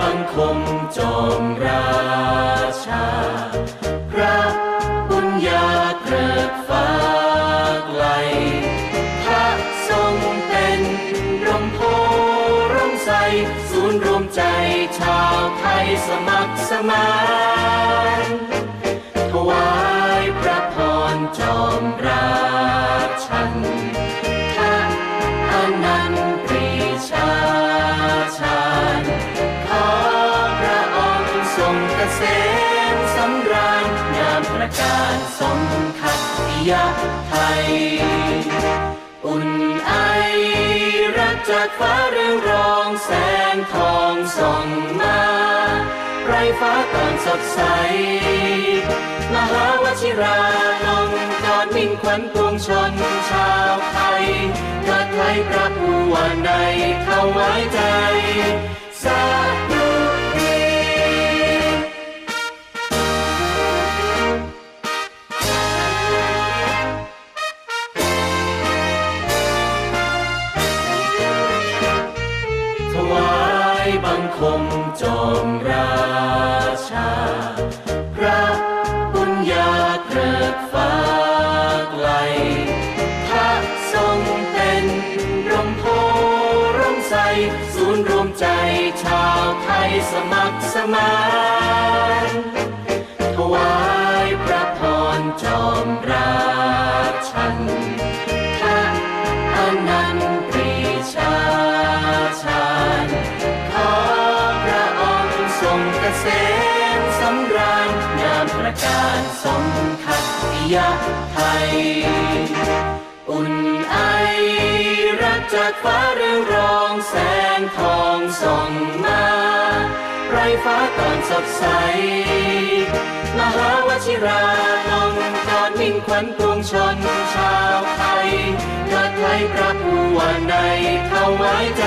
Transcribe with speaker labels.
Speaker 1: บังคมจอมราชา พระบุญญาเกิดฟ้าไกล พระทรงเป็นร่มโพร่มใส ศูนย์รวมใจชาวไทยสมัครสมานามประการสมคัตยะไทย อุ่นไอรักจากฟ้าเรืองรองแสงทองส่องมา ไรฟ้าก่อนสดใส มหาวชิราลงกอดมิ่งขวัญปวงชนชาวไทยเกิดไทยพระผู้ว่าในเข้าไว้ใจ บังคมจอมราชา พระบุญญาเกิดฟ้าไกลถ้าทรงเป็นร่มโพร่มใส ศูนย์รวมใจชาวไทยสมัครสมานถวายพระพรจอมรา มสำราญงามประการสมคัตยะไทย อุ่นไอรักจากฟ้าเรืองรองแสงทองส่องมา ไรฟ้าก่อนสดใส มหาวชิราลงกอดมิ่งขวัญปวงชนชาวไทยเกิดไทยพระผู้ว่าในเข้าไว้ใจ